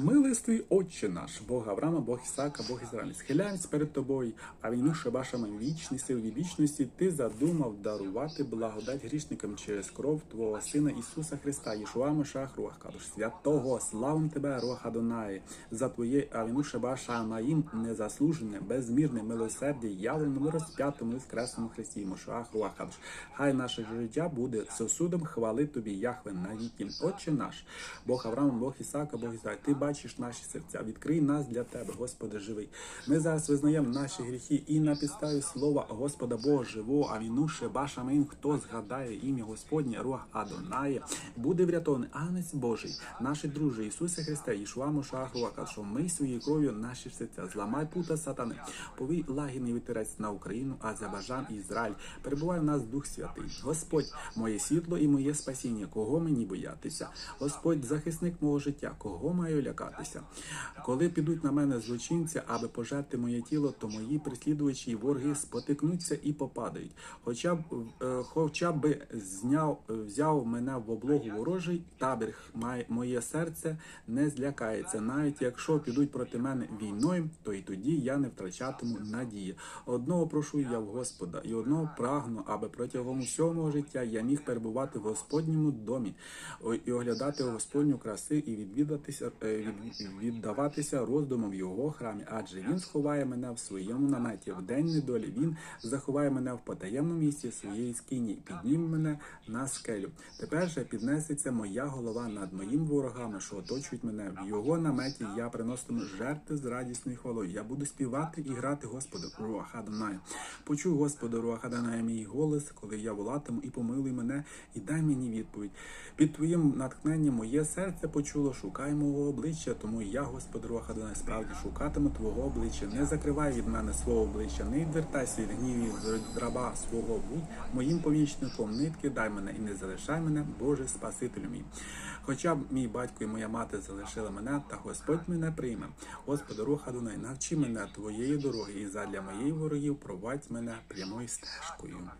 Милистий Отче наш, Бог Авраама, Бог Ісака, Бог Ізраїль, схиляємось перед тобою, а війну шабашами вічні сил від вічності ти задумав дарувати благодать грішникам через кров Твого Сина Ісуса Христа, Єшуа Мошах Руах Кадуш, святого, славим Тебе, Руах Адонає, за Твоє авіну шабаша маїм незаслужене, безмірне милосердя, явленому розп'ятому і скресному Христі, Мошах Руах Кадуш. Хай наше життя буде сосудом хвали Тобі, Яхве, навіки. Отче наш, Бог Авраама, Бог Ісака, Бог Ізраїль, Ти бачиш наші серця, відкрий нас для Тебе, Господи, живий. Ми зараз визнаємо наші гріхи і на підставі слова Господа Бога живого, а віну Шебаша Мим, хто згадає ім'я Господнє, Руах Адонає, буде врятований Агнець Божий, наші друже Ісусе Христе, Ішуа Мошах Руака, що ми своєю кров'ю наші серця, зламай пута сатани, повій лагідний вітерець на Україну, Азербайджан і Ізраїль. Перебуває в нас Дух Святий. Господь, моє світло і моє спасіння, кого мені боятися? Господь, захисник мого життя, кого маю лякатися? Коли підуть на мене злочинці, аби пожерти моє тіло, то мої переслідувачі і вороги спотикнуться і попадають. Хоча б е, хоча б зняв, взяв мене в облогу ворожий табір, моє серце не злякається. Навіть якщо підуть проти мене війною, то і тоді я не втрачатиму надії. Одного прошу я в Господа, і одного прагну, аби протягом усього життя я міг перебувати в Господньому домі і оглядати Господню краси і відвідатися, е, віддаватися роздумам в його храмі, адже він сховає мене в своєму наметі. В день недолі він заховає мене в потаємному місці своєї скині, підніме мене на скелю. Тепер же піднесеться моя голова над моїм ворогами, що оточують мене. В його наметі я приноситиму жертви з радісною хвалою. Я буду співати і грати Господу Руаха Даная. Почуй, Господи, Руаха Даная, мій голос, коли я волатиму, і помилуй мене, і дай мені відповідь. Під твоїм натхненням моє серце почуло, шукай мого обличчя, тому я, Господи, Руаха Даная, справді шукатиму Твого обличчя. Не закривай від мене свого обличчя, не відвертайся від гнівів з раба свого будь моїм помічником, не відкидай мене і не залишай мене, Боже Спасителю мій. Хоча б мій батько і моя мати залишили мене, та Господь мене прийме. Господи, руха Дунай, навчи мене твоєї дороги, і задля моїх ворогів провадь мене прямою стежкою.